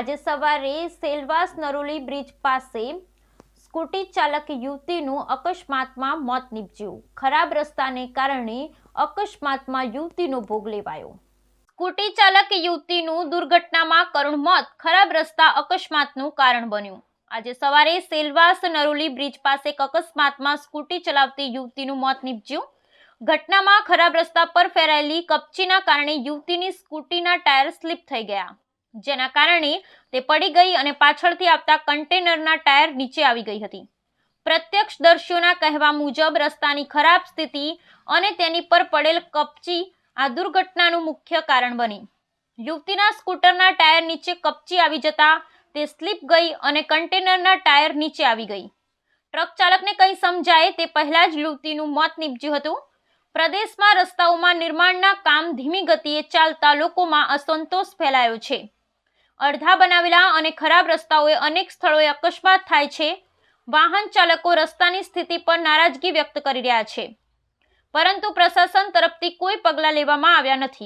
આજે સવારે સેલવાસ નરોલી બ્રિજ પાસે સ્કૂટી ચાલક યુવતીનું અકસ્માતમાં મોત નીપજ્યું. ખરાબ રસ્તાને કારણે અકસ્માતમાં યુવતીનો ભોગ લેવાયો. સ્કૂટી ચાલક યુવતીનું દુર્ઘટનામાં કરુણ મોત, ખરાબ રસ્તા અકસ્માતનું કારણ બન્યું. આજે સવારે સેલવાસ નરોલી બ્રિજ પાસે એક અકસ્માતમાં સ્કૂટી ચલાવતી યુવતીનું મોત નીપજ્યું. ઘટનામાં ખરાબ રસ્તા પર ફેરાયેલી કપચીના કારણે યુવતીની સ્કૂટીના ટાયર સ્લીપ થઈ ગયા. જેના કારણે તે પડી ગઈ અને પાછળથી આવતા કન્ટેનરના ટાયર નીચે આવી ગઈ હતી. પ્રત્યક્ષદર્શીઓના કહેવા મુજબ રસ્તાની ખરાબ સ્થિતિ અને તેની પર પડેલ કપચી આ દુર્ઘટનાનું મુખ્ય કારણ બની. યુવતીના સ્કૂટરના ટાયર નીચે કપચી આવી જતા તે સ્લીપ ગઈ અને કન્ટેનરના ટાયર નીચે આવી ગઈ. ટ્રક ચાલકને કંઈ સમજાય તે પહેલાં જ યુવતીનું મોત નીપજ્યું હતું. પ્રદેશમાં રસ્તાઓમાં નિર્માણના કામ ધીમી ગતિએ ચાલતા લોકોમાં અસંતોષ ફેલાયો છે. અડધા બનાવેલા અને ખરાબ રસ્તાઓએ અનેક સ્થળોએ અકસ્માત થાય છે. વાહન ચાલકો રસ્તાની સ્થિતિ પર નારાજગી વ્યક્ત કરી રહ્યા છે. પરંતુ પ્રશાસન તરફથી કોઈ પગલાં લેવામાં આવ્યા નથી.